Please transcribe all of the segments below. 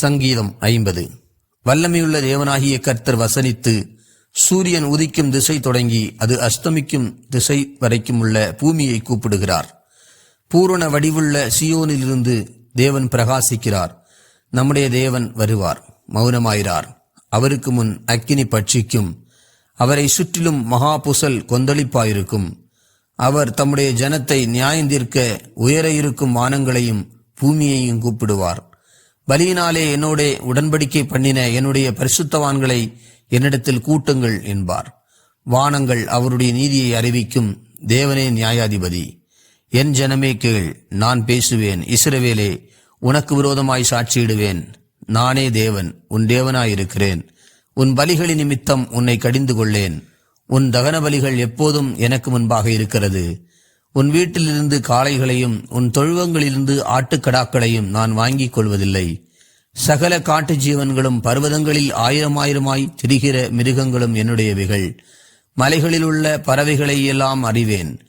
சங்கீதம் ஐம்பது. வல்லமையுள்ள தேவனாகிய கர்த்தர் வசனித்து சூரியன் உதிக்கும் திசை தொடங்கி அது அஸ்தமிக்கும் திசை வரைக்கும் உள்ள பூமியை கூப்பிடுகிறார். பூரண வடிவுள்ள சியோனிலிருந்து தேவன் பிரகாசிக்கிறார். நம்முடைய தேவன் வருவார் மௌனமாயிறார் அவருக்கு முன் அக்கினி பட்சிக்கும் அவரை சுற்றிலும் மகா புசல் கொந்தளிப்பாயிருக்கும். அவர் தம்முடைய ஜனத்தை நியாயந்திருக்க உயர இருக்கும் வானங்களையும் பூமியையும் கூப்பிடுவார். பலியினாலே என்னோடே உடன்படிக்கை பண்ணின என்னுடைய பரிசுத்தவான்களை என்னிடத்தில் கூட்டுங்கள் என்பார். வானங்கள் அவருடைய நீதியை அறிவிக்கும் தேவனே நியாயாதிபதி. என் ஜனமே கேள் நான் பேசுவேன் இஸ்ரவேலே உனக்கு விரோதமாய் சாட்சியிடுவேன். நானே தேவன் உன் தேவனாயிருக்கிறேன். உன் பலிகளின் நிமித்தம் உன்னை கடிந்து கொள்ளேன் உன் தகன பலிகள் எப்போதும் எனக்கு முன்பாக இருக்கிறது. உன் வீட்டிலிருந்து காளைகளையும் உன் தொழுவங்களிலிருந்து ஆட்டுக்கடாக்களையும் நான் வாங்கிக் கொள்வதில்லை. சகல காட்டு ஜீவன்களும் பர்வதங்களில் ஆயிரம் ஆயிரமாய் திரிகிற மிருகங்களும் என்னுடையவைகள். மலைகளில் உள்ள பறவைகளை எல்லாம் அறிவேன்.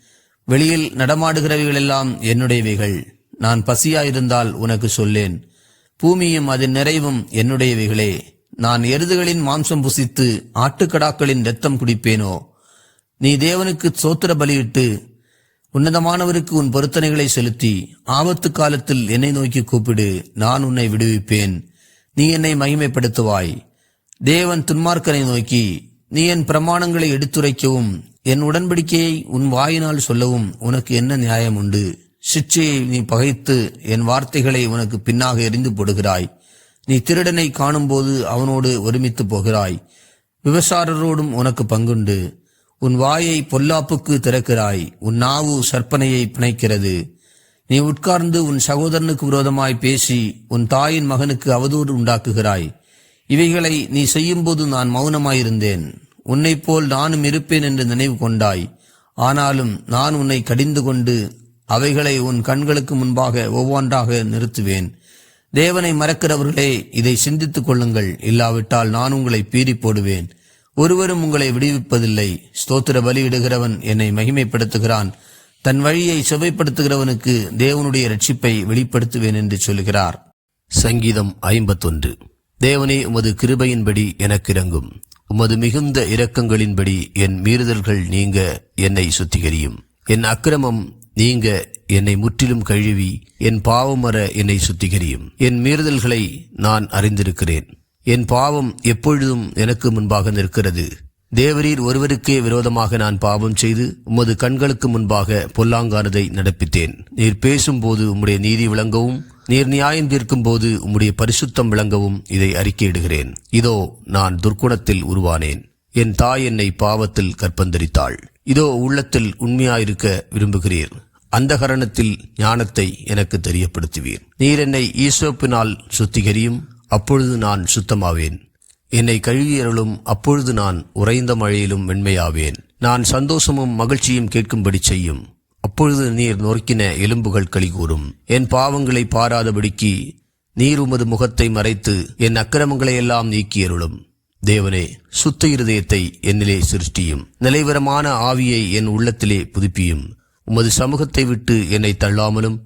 வெளியில் நடமாடுகிறவைகளெல்லாம் என்னுடையவைகள். நான் பசியாயிருந்தால் உனக்கு சொல்லேன். பூமியும் அதன் நிறைவும் என்னுடையவைகளே. நான் எருதுகளின் மாம்சம் புசித்து ஆட்டுக்கடாக்களின் இரத்தம் குடிப்பேனோ? நீ தேவனுக்கு சோத்திர பலியிட்டு உன்னதமானவருக்கு உன் பொருத்தனைகளை செலுத்தி ஆபத்து காலத்தில் என்னை நோக்கி கூப்பிடு நான் உன்னை விடுவிப்பேன். நீ என்னை மகிமைப்படுத்துவாய். தேவன் துன்மார்க்கனை நோக்கி நீ என் பிரமாணங்களை எடுத்துரைக்கவும் என் உடன்படிக்கையை உன் வாயினால் சொல்லவும் உனக்கு என்ன நியாயம் உண்டு? சிச்சையை நீ பகைத்து என் வார்த்தைகளை உனக்கு பின்னாக எரிந்து போடுகிறாய். நீ திருடனை காணும்போது அவனோடு ஒருமித்து போகிறாய். விபசாரரோடும் உனக்கு பங்குண்டு. உன் வாயை பொல்லாப்புக்கு திறக்கிறாய். உன் நாவு சற்பனையை பிணைக்கிறது. நீ உட்கார்ந்து உன் சகோதரனுக்கு விரோதமாய் பேசி உன் தாயின் மகனுக்கு அவதூறு உண்டாக்குகிறாய். இவைகளை நீ செய்யும்போது நான் மௌனமாயிருந்தேன். உன்னைப் போல் நானும் இருப்பேன் என்று நினைவு கொண்டாய். ஆனாலும் நான் உன்னை கடிந்து கொண்டு அவைகளை உன் கண்களுக்கு முன்பாக ஒவ்வொன்றாக நிறுத்துவேன். தேவனை மறக்கிறவர்களே இதை சிந்தித்துக் கொள்ளுங்கள். இல்லாவிட்டால் நான் உங்களை பீறி போடுவேன். ஒருவரும் உங்களை விடுவிப்பதில்லை. ஸ்தோத்திர பலியிடுகிறவன் என்னை மகிமைப்படுத்துகிறான். தன் வழியை சுவைப்படுத்துகிறவனுக்கு தேவனுடைய ரட்சிப்பை வெளிப்படுத்துவேன் என்று சொல்கிறார். சங்கீதம் ஐம்பத்தொன்று. தேவனே உமது கிருபையின்படி எனக்கு இறங்கும் உமது மிகுந்த இரக்கங்களின்படி என் மீறுதல்கள் நீங்க என்னை சுத்திகரியும். என் அக்கிரமம் நீங்க என்னை முற்றிலும் கழுவி என் பாவமர என்னை சுத்திகரியும். என் மீறுதல்களை நான் அறிந்திருக்கிறேன். என் பாவம் எப்பொழுதும் எனக்கு முன்பாக நிற்கிறது. தேவரீர் ஒருவருக்கே விரோதமாக நான் பாவம் செய்து உமது கண்களுக்கு முன்பாக பொல்லாங்கானதை நடப்பித்தேன். நீர் பேசும்போது உம்முடைய நீதி விளங்கவும் நீர் நியாயம் தீர்க்கும் போது உம்முடைய பரிசுத்தம் விளங்கவும் இதை அறிக்கையிடுகிறேன். இதோ நான் துர்க்குணத்தில் உருவானேன். என் தாய் என்னை பாவத்தில் கற்பந்தரித்தாள். இதோ உள்ளத்தில் உண்மையாயிருக்க விரும்புகிறீர். அந்த கரணத்தில் ஞானத்தை எனக்கு தெரியப்படுத்துவீர். நீர் என்னை ஈசோப்பினால் சுத்திகரியும் அப்பொழுது நான் சுத்தமாவேன். என்னை கழுவியருளும் அப்பொழுது நான் உறைந்த மழையிலும் வெண்மையாவேன் நான் சந்தோஷமும் மகிழ்ச்சியும் கேட்கும்படி செய்யும். அப்பொழுது நீர் நொறுக்கின எலும்புகள் களிகூறும் என் பாவங்களை பாராதபடிக்கு நீர் உமது முகத்தை மறைத்து என் அக்கிரமங்களை எல்லாம் நீக்கியருளும். தேவனே சுத்த இருதயத்தை என்னிலே சிருஷ்டியும். நிலைவரமான ஆவியை என் உள்ளத்திலே புதுப்பியும். உமது சமூகத்தை விட்டு என்னை தள்ளாமலும்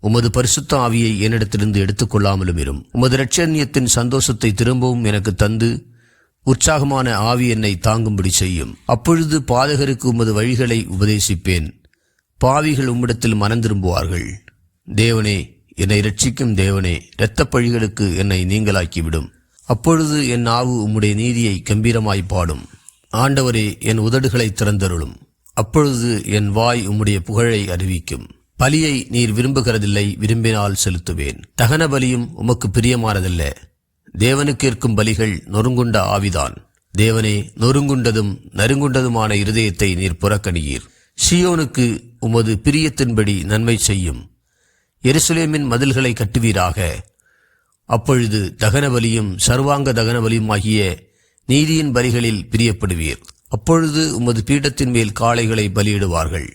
உமது பரிசுத்த ஆவியை என்னிடத்திலிருந்து எடுத்துக்கொள்ளாமலும் இரும். உமது இரட்சண்யத்தின் சந்தோஷத்தை திரும்பவும் எனக்கு தந்து உற்சாகமான ஆவி என்னை தாங்கும்படி செய்யும். அப்பொழுது பாதகருக்கு உமது வழிகளை உபதேசிப்பேன். பாவிகள் உம்மிடத்தில் மனந்திரும்புவார்கள். தேவனே என்னை ரட்சிக்கும் தேவனே இரத்தப் பழிகளுக்கு என்னை நீங்களாக்கிவிடும். அப்பொழுது என் ஆவு உம்முடைய நீதியை கம்பீரமாய் பாடும். ஆண்டவரே என் உதடுகளை திறந்தருளும். அப்பொழுது என் வாய் உம்முடைய புகழை அறிவிக்கும். பலியை நீர் விரும்புகிறதில்லை விரும்பினால் செலுத்துவேன். தகன பலியும் உமக்கு பிரியமானதல்ல. தேவனுக்கு இருக்கும் பலிகள் நொறுங்குண்ட ஆவிதான். தேவனே நொறுங்குண்டதும் நறுங்குண்டதுமான இருதயத்தை நீர் புறக்கணியீர். சியோனுக்கு உமது பிரியத்தின்படி நன்மை செய்யும். எருசலேமின் மதில்களை கட்டுவீராக. அப்பொழுது தகன பலியும் சர்வாங்க தகன பலியும் ஆகிய நீதியின் பலிகளில் பிரியப்படுவீர். அப்பொழுது உமது பீடத்தின் மேல் காளைகளை பலியிடுவார்கள்.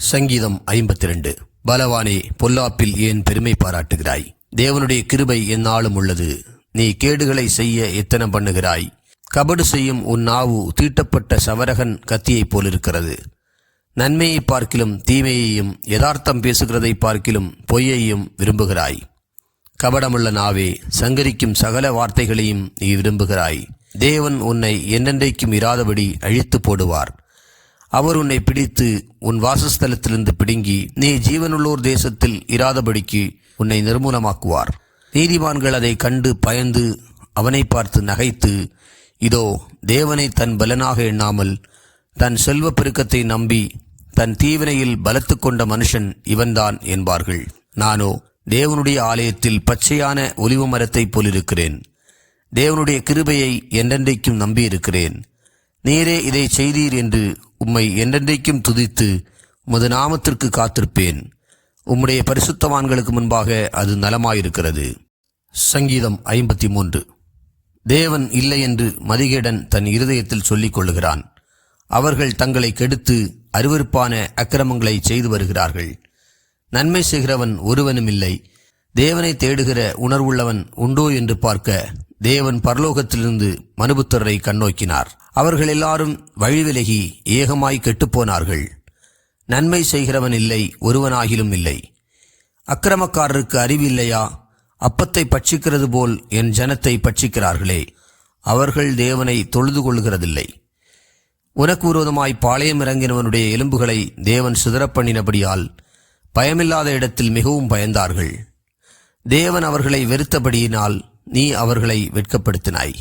சங்கீதம் ஐம்பத்தி ரெண்டு பலவானே பொல்லாப்பில் ஏன் பெருமை பாராட்டுகிறாய்? தேவனுடைய கிருபை எந்நாளும் உள்ளது. நீ கேடுகளை செய்ய எத்தனம் பண்ணுகிறாய்? கபடு செய்யும் உன் நாவு தீட்டப்பட்ட சவரகன் கத்தியைப் போலிருக்கிறது. நன்மையை பார்க்கிலும் தீமையையும் யதார்த்தம் பேசுகிறதை பார்க்கிலும் பொய்யையும் விரும்புகிறாய். கபடமுள்ள நாவே சங்கரிக்கும் சகல வார்த்தைகளையும் நீ விரும்புகிறாய். தேவன் உன்னை என்னென்றைக்கும் இராதபடி அழித்து போடுவார். அவர் உன்னை பிடித்து உன் வாசஸ்தலத்திலிருந்து பிடுங்கி நீ ஜீவனுள்ளோர் தேசத்தில் இராதபடிக்கு உன்னை நிர்மூலமாக்குவார். நீதிமான்கள் அதை கண்டு பயந்து அவனை பார்த்து நகைத்து இதோ தேவனை தன் பலனாக எண்ணாமல் தன் செல்வ பெருக்கத்தை நம்பி தன் தீவினையில் பலத்து கொண்ட மனுஷன் இவன்தான் என்பார்கள். நானோ தேவனுடைய ஆலயத்தில் பச்சையான ஒலிவு மரத்தைப் போலிருக்கிறேன். தேவனுடைய கிருபையை என்றென்றைக்கும் நம்பியிருக்கிறேன். நீரே இதை செய்தீர் என்று உம்மை என்றென்றைக்கும் துதித்து உமது நாமத்திற்கு காத்திருப்பேன். உம்முடைய பரிசுத்தவான்களுக்கு முன்பாக அது நலமாயிருக்கிறது. சங்கீதம் ஐம்பத்தி மூன்று தேவன் இல்லை என்று மதிகேடன் தன் இருதயத்தில் சொல்லிக் கொள்ளுகிறான். அவர்கள் தங்களை கெடுத்து அருவருப்பான அக்கிரமங்களை செய்து வருகிறார்கள். நன்மை செய்கிறவன் ஒருவனும் இல்லை தேவனை தேடுகிற உணர்வுள்ளவன் உண்டோ என்று பார்க்க தேவன் பரலோகத்திலிருந்து மனுபுத்தரை கண்ணோக்கினார். அவர்கள் எல்லாரும் வழிவிலகி ஏகமாய் கெட்டுப்போனார்கள். நன்மை செய்கிறவன் இல்லை ஒருவனாகிலும் இல்லை. அக்கிரமக்காரருக்கு அறிவு இல்லையா அப்பத்தை பட்சிக்கிறது போல் என் ஜனத்தை பட்சிக்கிறார்களே. அவர்கள் தேவனை தொழுது கொள்கிறதில்லை. உனக்கு விரோதமாய் பாளையம் இறங்கினவனுடைய எலும்புகளை தேவன் சிதறப்பண்ணினபடியால் பயமில்லாத இடத்தில் மிகவும் பயந்தார்கள். தேவன் அவர்களை வெறுத்தபடியினால் நீ அவர்களை வெட்கப்படுத்தினாய்.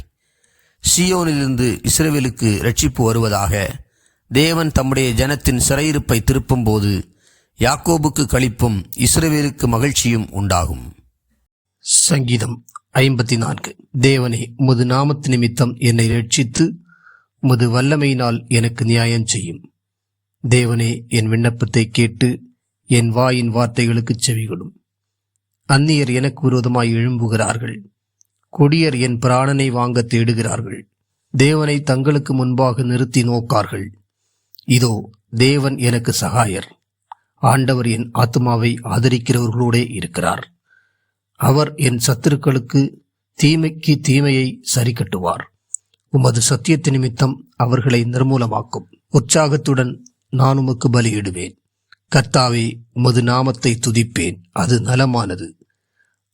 சியோனிலிருந்து இஸ்ரவேலுக்கு ரட்சிப்பு வருவதாக தேவன் தம்முடைய ஜனத்தின் சிறையிருப்பை திருப்பும்போது யாக்கோபுக்கு களிப்பும் இஸ்ரேவேலுக்கு மகிழ்ச்சியும் உண்டாகும். சங்கீதம் ஐம்பத்தி நான்கு தேவனே உமது நாமத்து நிமித்தம் என்னை ரட்சித்து உமது வல்லமையினால் எனக்கு நியாயம் செய்யும். தேவனே என் விண்ணப்பத்தை கேட்டு என் வாயின் வார்த்தைகளுக்கு செவிகொடும். அந்நியர் எனக்கு விரோதமாய் எழும்புகிறார்கள். கொடியர் என் பிராணனை வாங்க தேடுகிறார்கள். தேவனை தங்களுக்கு முன்பாக நிறுத்தி நோக்கார்கள். இதோ தேவன் எனக்கு சகாயர். ஆண்டவர் என் ஆத்மாவை ஆதரிக்கிறவர்களோடே இருக்கிறார். அவர் என் சத்துருக்களுக்கு தீமைக்கு தீமையை சரி கட்டுவார் உமது சத்தியத்து நிமித்தம் அவர்களை நிர்மூலமாக்கும். உற்சாகத்துடன் நான் உமக்கு பலியிடுவேன். கர்த்தாவே உமது நாமத்தை துதிப்பேன். அது நலமானது.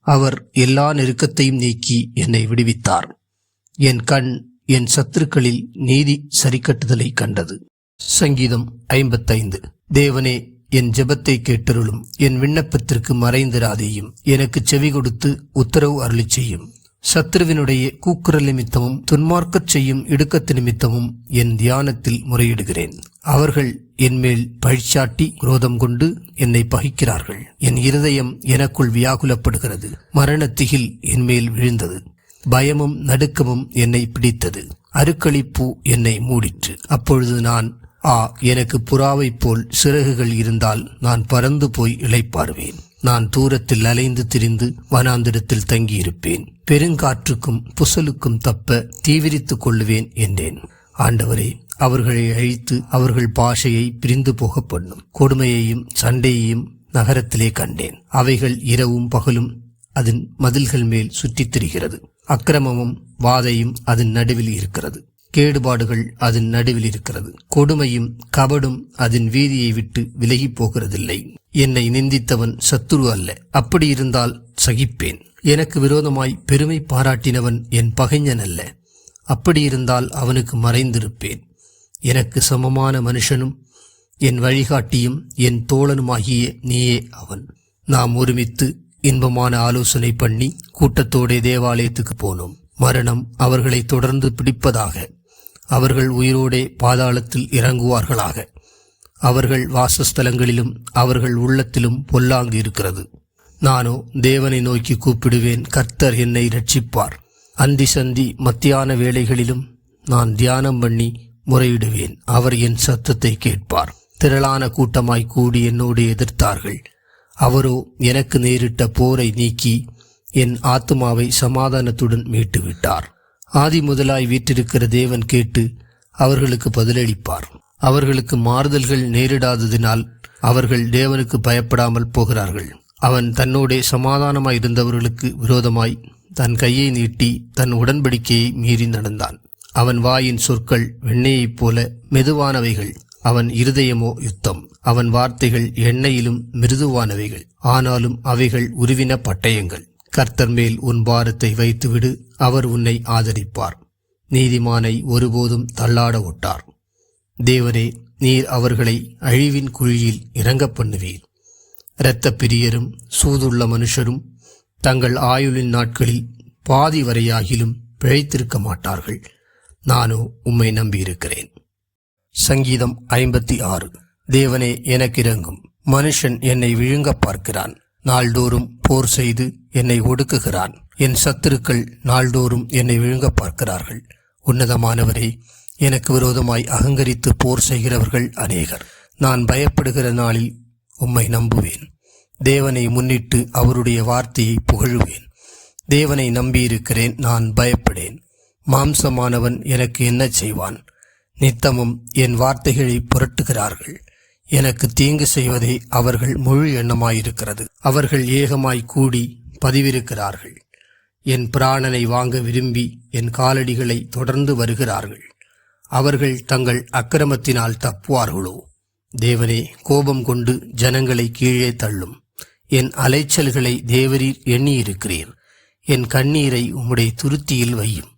அவர் எல்லா நெருக்கத்தையும் நீக்கி என்னை விடுவித்தார். என் கண் என் சத்துருக்களில் நீதி சரிக்கட்டுதலை கண்டது. சங்கீதம் ஐம்பத்தைந்து. தேவனே என் ஜெபத்தை கேட்டருளும். என் விண்ணப்பத்திற்கு மறைந்திராதேயும். எனக்கு செவி கொடுத்து உத்தரவு அருளி செய்யும். சத்ருவினுடைய கூக்குரல் நிமித்தமும் துன்மார்க்கச் செய்யும் இடுக்கத்து நிமித்தமும் என் தியானத்தில் முறையிடுகிறேன். அவர்கள் என்மேல் பழிச்சாட்டி குரோதம் கொண்டு என்னை பகிக்கிறார்கள். என் இருதயம் எனக்குள் வியாகுலப்படுகிறது. மரணத்திகில் என்மேல் விழுந்தது. பயமும் நடுக்கமும் என்னை பிடித்தது. அருக்களிப்பு என்னை மூடிற்று. அப்பொழுது நான் ஆ எனக்கு புறாவைப் போல் சிறகுகள் இருந்தால் நான் பறந்து போய் இளைப்பாறுவேன். நான் தூரத்தில் அலைந்து திரிந்து வனாந்திரத்தில் தங்கியிருப்பேன். பெருங்காற்றுக்கும் புசலுக்கும் தப்ப தீவிரித்துக் கொள்ளுவேன் என்றேன். ஆண்டவரே அவர்களை அழித்து அவர்கள் பாஷையை பிரிந்து போக பண்ணும் கொடுமையையும் சண்டையையும் நகரத்திலே கண்டேன். அவைகள் இரவும் பகலும் அதன் மதில்கள் மேல் சுற்றித் திரிகிறது. அக்கிரமமும் வாதையும் அதன் நடுவில் இருக்கிறது. கேடுபாடுகள் அதன் நடுவில் இருக்கிறது. கொடுமையும் கபடும் அதன் வீதியை விட்டு விலகி போகிறதில்லை. என்னை நிந்தித்தவன் சத்துரு அல்ல. அப்படி இருந்தால் சகிப்பேன். எனக்கு விரோதமாய் பெருமை பாராட்டினவன் என் பகைஞன் அல்ல. அப்படி இருந்தால் அவனுக்கு மறைந்திருப்பேன். எனக்கு சமமான மனுஷனும் என் வழிகாட்டியும் என் தோழனுமாகிய நீயே அவன். நாம் ஒருமித்து இன்பமான ஆலோசனை பண்ணி கூட்டத்தோடே தேவாலயத்துக்கு போனோம். மரணம் அவர்களை தொடர்ந்து பிடிப்பதாக அவர்கள் உயிரோடே பாதாளத்தில் இறங்குவார்களாக. அவர்கள் வாசஸ்தலங்களிலும் அவர்கள் உள்ளத்திலும் பொல்லாங்கு இருக்கிறது நானோ தேவனை நோக்கி கூப்பிடுவேன் கர்த்தர் என்னை ரட்சிப்பார் அந்தி சந்தி மத்தியான வேளைகளிலும் நான் தியானம் பண்ணி முறையிடுவேன் அவர் என் சத்தத்தை கேட்பார். திரளான கூட்டமாய் கூடி என்னோடு எதிர்த்தார்கள். அவரோ எனக்கு நேரிட்ட போரை நீக்கி என் ஆத்மாவை சமாதானத்துடன் மீட்டுவிட்டார். ஆதி முதலாய் வீற்றிருக்கிற தேவன் கேட்டு அவர்களுக்கு பதிலளிப்பார். அவர்களுக்கு மாறுதல்கள் நேரிடாததினால் அவர்கள் தேவனுக்கு பயப்படாமல் போகிறார்கள். அவன் தன்னோடே சமாதானமாய் இருந்தவர்களுக்கு விரோதமாய் தன் கையை நீட்டி தன் உடன்படிக்கையை மீறி நடந்தான். அவன் வாயின் சொற்கள் வெண்ணெயைப் போல மெதுவானவைகள். அவன் இருதயமோ யுத்தம். அவன் வார்த்தைகள் எண்ணெயிலும் மிருதுவானவைகள். ஆனாலும் அவைகள் உருவின பட்டயங்கள். கர்த்தர் மேல் உன் பாரத்தை வைத்துவிடு அவர் உன்னை ஆதரிப்பார். நீதிமானை ஒருபோதும் தள்ளாட ஒட்டார். தேவரே நீர் அவர்களை அழிவின் குழியில் இறங்க பண்ணுவீர். இரத்த பிரியரும் சூதுள்ள மனுஷரும் தங்கள் ஆயுளின் நாட்களில் பாதி வரையாகிலும் பிழைத்திருக்க மாட்டார்கள். நானோ உம்மை நம்பியிருக்கிறேன். சங்கீதம் ஐம்பத்தி ஆறு. தேவனே எனக்கு இறங்கும் மனுஷன் என்னை விழுங்கப் பார்க்கிறான். நாள்தோறும் போர் செய்து என்னை ஒடுக்குகிறான். என் சத்துருக்கள் நாள்தோறும் என்னை விழுங்கப் பார்க்கிறார்கள். உன்னதமானவரே எனக்கு விரோதமாய் அகங்கரித்து போர் செய்கிறவர்கள் அநேகர். நான் பயப்படுகிற நாளில் உம்மை நம்புவேன். தேவனை முன்னிட்டு அவருடைய வார்த்தையை புகழுவேன். தேவனை நம்பியிருக்கிறேன் நான் பயப்படேன். மாம்சமானவன் எனக்கு என்ன செய்வான்? நித்தமும் என் வார்த்தைகளை புரட்டுகிறார்கள். எனக்கு தீங்கு செய்வதே அவர்கள் முழு எண்ணமாயிருக்கிறது. அவர்கள் ஏகமாய் கூடி பதிவிருக்கிறார்கள். என் பிராணனை வாங்க விரும்பி என் காலடிகளை தொடர்ந்து வருகிறார்கள். அவர்கள் தங்கள் அக்கிரமத்தினால் தப்புவார்களோ? தேவனே கோபம் கொண்டு ஜனங்களை கீழே தள்ளும். என் அலைச்சல்களை தேவரீர் எண்ணியிருக்கிறீர். என் கண்ணீரை உம்முடைய துருத்தியில் வையும்.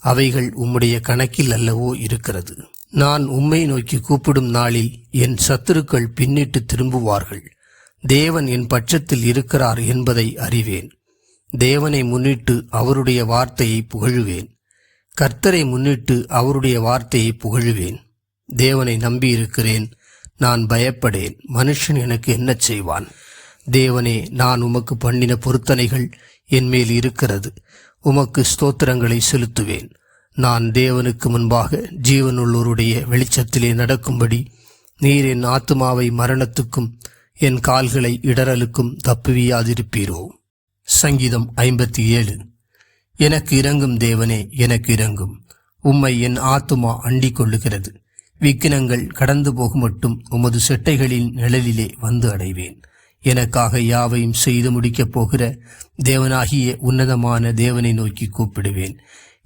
அவைகள் உம்முடைய கணக்கில் அல்லவோ இருக்கிறது. நான் உம்மை நோக்கி கூப்பிடும் நாளில் என் சத்துருக்கள் பின்னிட்டு திரும்புவார்கள். தேவன் என் பட்சத்தில் இருக்கிறார் என்பதை அறிவேன். தேவனை முன்னிட்டு அவருடைய வார்த்தையை புகழுவேன். கர்த்தரை முன்னிட்டு அவருடைய வார்த்தையை புகழுவேன். தேவனை நம்பியிருக்கிறேன் நான் பயப்படேன். மனுஷன் எனக்கு என்ன செய்வான்? தேவனே நான் உமக்கு பண்ணின பொருத்தனைகள் என்மேல் இருக்கிறது. உமக்கு ஸ்தோத்திரங்களை செலுத்துவேன். நான் தேவனுக்கு முன்பாக ஜீவனுள்ளோருடைய வெளிச்சத்திலே நடக்கும்படி நீர் என் ஆத்துமாவை மரணத்துக்கும் என் கால்களை இடறலுக்கும் தப்புவியாதிருப்பீரோ? சங்கீதம் ஐம்பத்தி ஏழு எனக்கு இறங்கும் தேவனே எனக்கு இறங்கும் உம்மை என் ஆத்துமா அண்டிக் கொள்ளுகிறது விக்கினங்கள் கடந்து போக மட்டும் உமது செட்டைகளின் நிழலிலே வந்து அடைவேன். எனக்காக யாவையும் செய்து முடிக்கப் போகிற தேவனாகிய உன்னதமான தேவனை நோக்கி கூப்பிடுவேன்.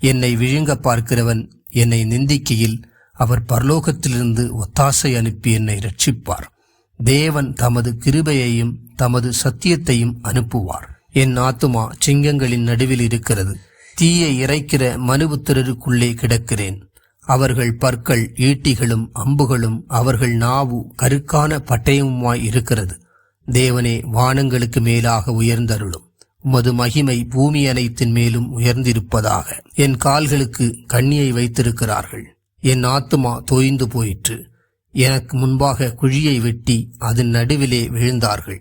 என்னை விழுங்க பார்க்கிறவன் என்னை நிந்திக்கையில் அவர் பரலோகத்திலிருந்து ஒத்தாசை அனுப்பி என்னை ரட்சிப்பார் தேவன் தமது கிருபையையும் தமது சத்தியத்தையும் அனுப்புவார். என் ஆத்துமா சிங்கங்களின் நடுவில் இருக்கிறது. தீயை இறைக்கிற மனுபுத்திரருக்குள்ளே கிடக்கிறேன். அவர்கள் பற்கள் ஈட்டிகளும் அம்புகளும் அவர்கள் நாவு கருக்கான பட்டயமுமாய் இருக்கிறது. தேவனே வானங்களுக்கு மேலாக உயர்ந்தருளும். உமது மகிமை பூமி அனைத்தின் மேலும் உயர்ந்திருப்பதாக என் கால்களுக்கு கண்ணியை வைத்திருக்கிறார்கள். என் ஆத்துமா தோய்ந்து போயிற்று. எனக்கு முன்பாக குழியை வெட்டி அதன் நடுவிலே விழுந்தார்கள்.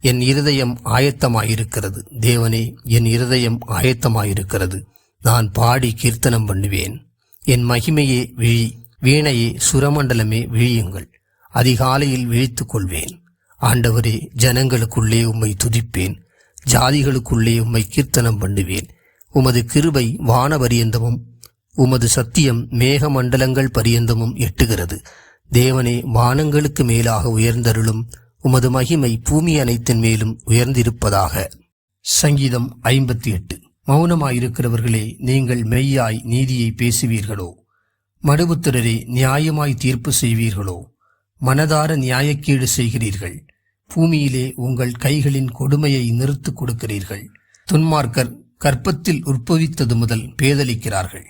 என் இருதயம் ஆயத்தமாயிருக்கிறது. தேவனே என் இருதயம் ஆயத்தமாயிருக்கிறது. நான் பாடி கீர்த்தனம் பண்ணுவேன். என் மகிமையே விழி வீணையே சுரமண்டலமே விழியுங்கள். அதிகாலையில் விழித்துக் கொள்வேன் ஆண்டவரே ஜனங்களுக்குள்ளே உம்மை துதிப்பேன். ஜாதிகளுக்குள்ளே உம்மை கீர்த்தனம் பண்ணுவேன். உமது கிருபை வானபரியந்தமும் உமது சத்தியம் மேகமண்டலங்கள் பரியந்தமும் எட்டுகிறது. தேவனே வானங்களுக்கு மேலாக உயர்ந்தருளும் உமது மகிமை பூமி அனைத்தின் மேலும் உயர்ந்திருப்பதாக. சங்கீதம் ஐம்பத்தி எட்டு மௌனமாயிருக்கிறவர்களே நீங்கள் மெய்யாய் நீதியை பேசுவீர்களோ? மடுபுத்திரரே நியாயமாய் தீர்ப்பு செய்வீர்களோ? மனதார நியாயக்கீடு செய்கிறீர்கள். பூமியிலே உங்கள் கைகளின் கொடுமையை நிறுத்துக் கொடுக்கிறீர்கள். துன்மார்க்கர் கற்பத்தில் உற்பவித்தது முதல் பேதலிக்கிறார்கள்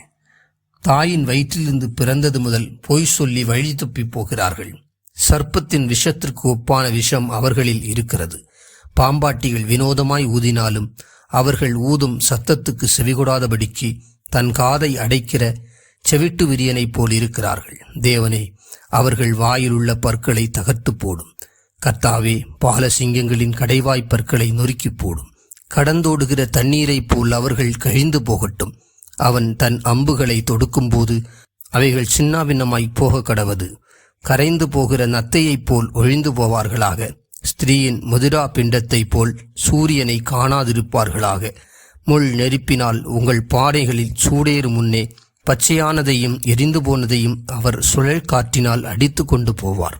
தாயின் வயிற்றிலிருந்து பிறந்தது முதல் பொய் சொல்லி வழி தப்பி போகிறார்கள். சர்ப்பத்தின் விஷத்திற்கு ஒப்பான விஷம் அவர்களில் இருக்கிறது. பாம்பாட்டிகள் வினோதமாய் ஊதினாலும் அவர்கள் ஊதும் சத்தத்துக்கு செவிகொடாதபடிக்கு தன் காதை அடைக்கிற செவிட்டு விரியனைப் போல் இருக்கிறார்கள். தேவனே அவர்கள் வாயிலுள்ள பற்களை தகர்த்து போடும். கர்த்தாவே பாலசிங்கங்களின் கடைவாய் பற்களை நொறுக்கிப் போடும். கடந்தோடுகிற தண்ணீரைப் போல் அவர்கள் கழிந்து போகட்டும். அவன் தன் அம்புகளை தொடுக்கும்போது அவைகள் சின்னாபின்னமாய் போக கடவது. கரைந்து போகிற நத்தையைப் போல் ஒழிந்து போவார்களாக. ஸ்திரீயின் முதிரா பிண்டத்தைப் போல் சூரியனை காணாதிருப்பார்களாக. முள் நெருப்பினால் உங்கள் பாறைகளில் சூடேறு முன்னே பச்சையானதையும் எரிந்து போனதையும் அவர் சுழல் காற்றினால் அடித்து கொண்டு போவார்.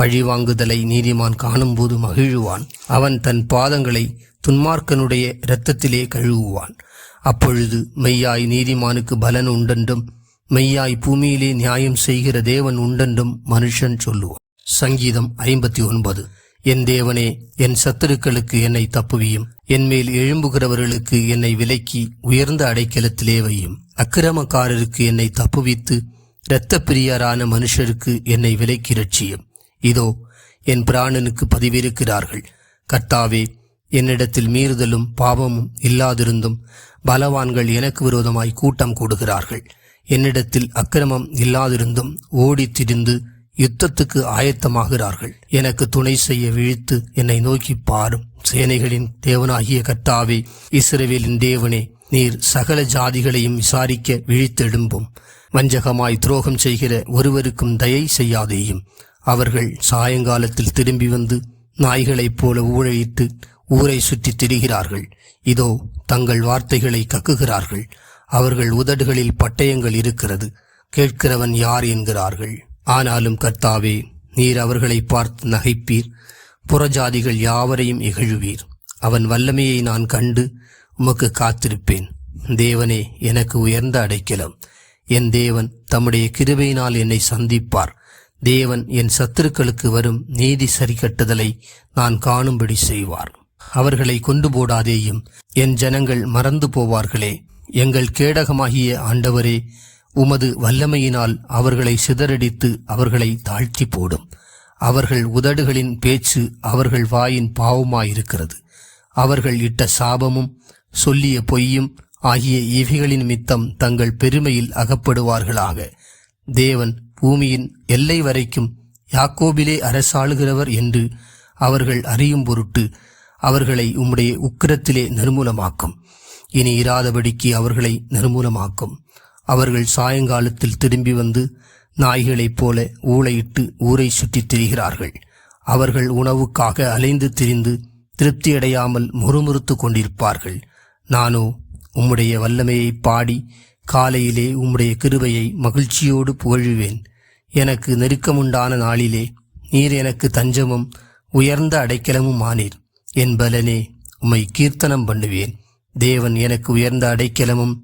பழிவாங்குதலை நீதிமான் காணும்போது மகிழுவான். அவன் தன் பாதங்களை துன்மார்க்கனுடைய இரத்தத்திலே கழுவுவான். அப்பொழுது மெய்யாய் நீதிமானுக்கு பலன் உண்டென்றும் மெய்யாய் பூமியிலே நியாயம் செய்கிற தேவன் உண்டென்றும் மனுஷன் சொல்லுவான். சங்கீதம் ஐம்பத்தி ஒன்பது என் தேவனே என் சத்துருக்களுக்கு என்னை தப்புவியும். என்மேல் எழும்புகிறவர்களுக்கு என்னை விலக்கி உயர்ந்த அடைக்கலத்திலே வையும். அக்கிரமக்காரருக்கு என்னை தப்புவித்து இரத்த பிரியரான மனுஷருக்கு என்னை விலக்கி ரட்சியும் இதோ என் பிராணனுக்கு பதிவிருக்கிறார்கள். கர்த்தாவே என்னிடத்தில் மீறுதலும் பாவமும் இல்லாதிருந்தும் பலவான்கள் எனக்கு விரோதமாய் கூட்டம் கூடுகிறார்கள். என்னிடத்தில் அக்கிரமம் இல்லாதிருந்தும் ஓடித் திரிந்து யுத்தத்துக்கு ஆயத்தமாகிறார்கள். எனக்கு துணை செய்ய விழித்து என்னை நோக்கி பாரும் சேனைகளின் தேவனாகிய கர்த்தாவே இஸ்ரேவேலின் தேவனே நீர் சகல ஜாதிகளையும் விசாரிக்க விழித்தெழும்பும். வஞ்சகமாய் துரோகம் செய்கிற ஒருவருக்கும் தயை செய்யாதேயும். அவர்கள் சாயங்காலத்தில் திரும்பி வந்து நாய்களைப் போல ஊழையிட்டு ஊரை சுற்றித் திரிகிறார்கள். இதோ தங்கள் வார்த்தைகளை கக்குகிறார்கள். அவர்கள் உதடுகளில் பட்டயங்கள் இருக்கிறது. கேட்கிறவன் யார் என்கிறார்கள். ஆனாலும் கர்த்தாவே நீர் அவர்களை பார்த்து நகைப்பீர். புறஜாதிகள் யாவரையும் இகழுவீர். அவன் வல்லமையை நான் கண்டு உமக்கு காத்திருப்பேன். தேவனே எனக்கு உயர்ந்த அடைக்கலம். என் தேவன் தம்முடைய கிருபையினால் என்னை சந்திப்பார். தேவன் என் சத்துருக்களுக்கு வரும் நீதி சரிக்கட்டுதலை நான் காணும்படி செய்வார். அவர்களை கொண்டு போடாதேயும் என் ஜனங்கள் மறந்து போவார்களே. எங்கள் கேடகமாகிய ஆண்டவரே உமது வல்லமையினால் அவர்களை சிதறடித்து அவர்களை தாழ்த்தி போடும். அவர்கள் உதடுகளின் பேச்சு அவர்கள் வாயின் பாவமாயிருக்கிறது. அவர்கள் இட்ட சாபமும் சொல்லிய பொய்யும் ஆகிய இவைகளின் மித்தம் தங்கள் பெருமையில் அகப்படுவார்களாக. தேவன் பூமியின் எல்லை வரைக்கும் யாக்கோபிலே அரசாளுகிறவர் என்று அவர்கள் அறியும் பொருட்டு அவர்களை உம்முடைய உக்கிரத்திலே நிர்மூலமாக்கும் இனி இராதபடிக்கு அவர்களை நிர்மூலமாக்கும் அவர்கள் சாயங்காலத்தில் திரும்பி வந்து நாய்களைப் போல ஊளையிட்டு ஊரை சுற்றித் திரிகிறார்கள். அவர்கள் உணவுக்காக அலைந்து திரிந்து திருப்தியடையாமல் முறுமுறுத்து கொண்டிருப்பார்கள். நானோ உம்முடைய வல்லமையை பாடி காலையிலே உம்முடைய கிருபையை மகிழ்ச்சியோடு புகழுவேன். எனக்கு நெருக்கமுண்டான நாளிலே நீர் எனக்கு தஞ்சமும் உயர்ந்த அடைக்கலமும் ஆனீர் என் பலனே உம்மை கீர்த்தனம் பண்ணுவேன். தேவன் எனக்கு உயர்ந்த அடைக்கலமும்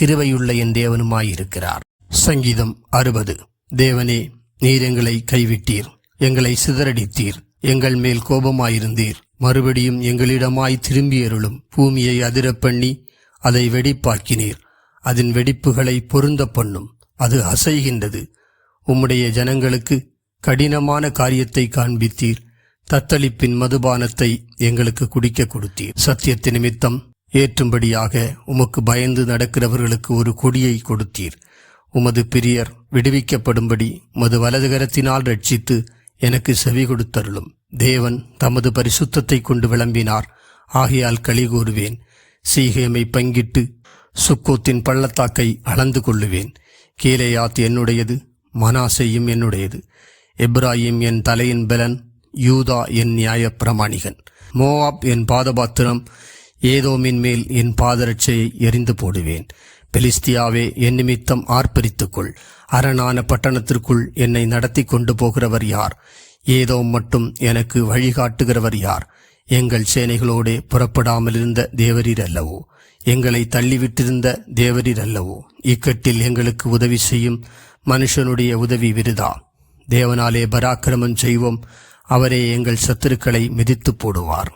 கிருபையுள்ள என் தேவனுமாயிருக்கிறார். சங்கீதம் அறுபது. தேவனே நீர் எங்களை கைவிட்டீர். எங்களை சிதறடித்தீர். எங்கள் மேல் கோபமாயிருந்தீர். மறுபடியும் எங்களிடமாய் திரும்பியருளும். பூமியை அதிரப்பண்ணி அதை வெடிப்பாக்கினீர். அதன் வெடிப்புகளை பொருந்த பண்ணும். அது அசைகின்றது. உம்முடைய ஜனங்களுக்கு கடினமான காரியத்தை காண்பித்தீர். தத்தளிப்பின் மதுபானத்தை எங்களுக்கு குடிக்க கொடுத்தீர். சத்தியத்து நிமித்தம் ஏற்றும்படியாக உமக்கு பயந்து நடக்கிறவர்களுக்கு ஒரு கொடியை கொடுத்தீர். உமது பிரியர் விடுவிக்கப்படும்படி உமது வலதுகரத்தினால் ரட்சித்து எனக்கு செவி கொடுத்தருளும். தேவன் தமது பரிசுத்தத்தை கொண்டு விளம்பினார். ஆகையால் களி கூறுவேன். சீகேமை பங்கிட்டு சுக்கோத்தின் பள்ளத்தாக்கை அளந்து கொள்ளுவேன். கீழேயாத் என்னுடையது மனாசையும் என்னுடையது. எப்ராயிம் என் தலையின் பலன் யூதா என் நியாய பிரமாணிகன் மோவாப் என் பாதபாத்திரம் ஏதோமின் மேல் என் பாதரட்சையை எரிந்து போடுவேன். பெலிஸ்தியாவே என் நிமித்தம் ஆர்ப்பரித்துக்கொள். அரணான பட்டணத்திற்குள் என்னை நடத்தி கொண்டு போகிறவர் யார்? ஏதோ மட்டும் எனக்கு வழிகாட்டுகிறவர் யார்? எங்கள் சேனைகளோடே புறப்படாமல் இருந்த தேவரீர் அல்லவோ? எங்களை தள்ளிவிட்டிருந்த தேவரீர் அல்லவோ? இக்கட்டில் எங்களுக்கு உதவி செய்யும் மனுஷனுடைய உதவி விருதா? தேவனாலே பராக்கிரமம் செய்வோம். அவரே எங்கள் சத்துருக்களை மிதித்து போடுவார்.